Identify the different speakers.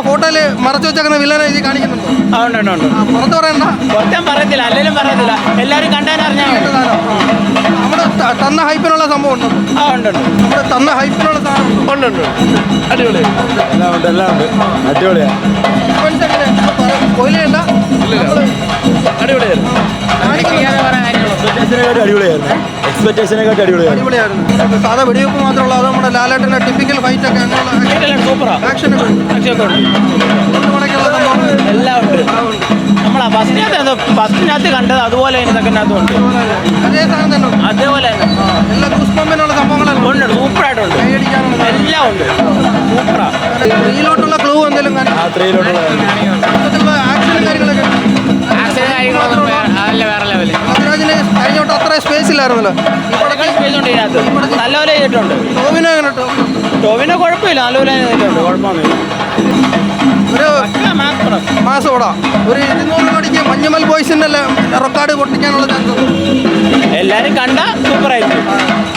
Speaker 1: ഫോട്ടോയിൽ മറച്ചു വെച്ചേക്കുന്ന വില്ലനെ ഇത് കാണിക്കുന്നുണ്ടോ?
Speaker 2: ആ ഉണ്ട് ഉണ്ട് ഉണ്ട്.
Speaker 1: ആ, പുറത്ത് പറയണ്ട.
Speaker 2: പുറത്തും പറയത്തില്ല അല്ലെങ്കിലും പറയത്തില്ല. എല്ലാരും കണ്ടാൽ അറിഞ്ഞാൽ മതി.
Speaker 1: നമ്മുടെ ത- തന്ന ഹൈപ്പിനുള്ള സംഭവം ഉണ്ടോ?
Speaker 2: ആ ഉണ്ട് ഉണ്ട്.
Speaker 1: നമ്മുടെ തന്ന ഹൈപ്പിനുള്ള സാധനം ഉണ്ടോ?
Speaker 3: ഉണ്ട് അടിപൊളി.
Speaker 4: എല്ലാം ഉണ്ട് എല്ലാം ഉണ്ട്. അടിപൊളിയാ.
Speaker 1: Sequence എങ്ങനെ? പറ- spoil ചെയ്യണ്ട.
Speaker 4: എക്സ്പെക്ടേഷനെക്കാട്ടും അടിപൊളിയായിരുന്നു. എക്സ്പെക്ടേഷനെക്കാട്ടും അടിപൊളിയായിരുന്നു.
Speaker 1: അടിപൊളിയായിരുന്നു. സാധാ വെടിവെപ്പ് മാത്രമല്ല അത് നമ്മുടെ ലാലേട്ടന്റെ ടിപ്പിക്കൽ ഫൈറ്റ് ഒക്കെ ആക്ഷൻ
Speaker 2: എല്ലാം ഉണ്ട്. നമ്മളാ ഫസ്റ്റിനകത്ത് എന്തോ ഫസ്റ്റിനകത്ത് കണ്ടത് അതുപോലെ തന്നെ സെക്കൻഡിനകത്തും ഉണ്ട്.
Speaker 1: അതേ സാധനം തന്നെ
Speaker 2: അതേപോലെ തന്നെ.
Speaker 1: എല്ലാ ഗൂസ്പമ്പിനുള്ള സംഭവങ്ങളെല്ലാം ഉണ്ട്.
Speaker 2: സൂപ്പറായിട്ടുണ്ട് എല്ലാം ഉണ്ട്. സൂപ്പറാ
Speaker 1: ത്രീയിലോട്ടുള്ള ക്ലൂ എന്തെങ്കിലും
Speaker 4: ആ ത്രീയിലോട്ടുള്ള
Speaker 1: സ്പേസ്
Speaker 2: ഉണ്ട് നല്ലപോലെ ചെയ്തിട്ടുണ്ട്.
Speaker 1: എങ്ങനെ
Speaker 2: കുഴപ്പമില്ല. നല്ലപോലെ ചെയ്തിട്ടുണ്ട്. കുഴപ്പമൊന്നുമില്ല.
Speaker 1: ഒരു ഒരു ഇരുന്നൂറ് മഞ്ഞുമൽ ബോയ്സിന്റെ റെക്കോർഡ് പൊട്ടിക്കാനുള്ള ചാൻസ്
Speaker 2: എല്ലാരും കണ്ട സൂപ്പറായിരിക്കും
Speaker 1: ഓക്കെ താങ്ക് യു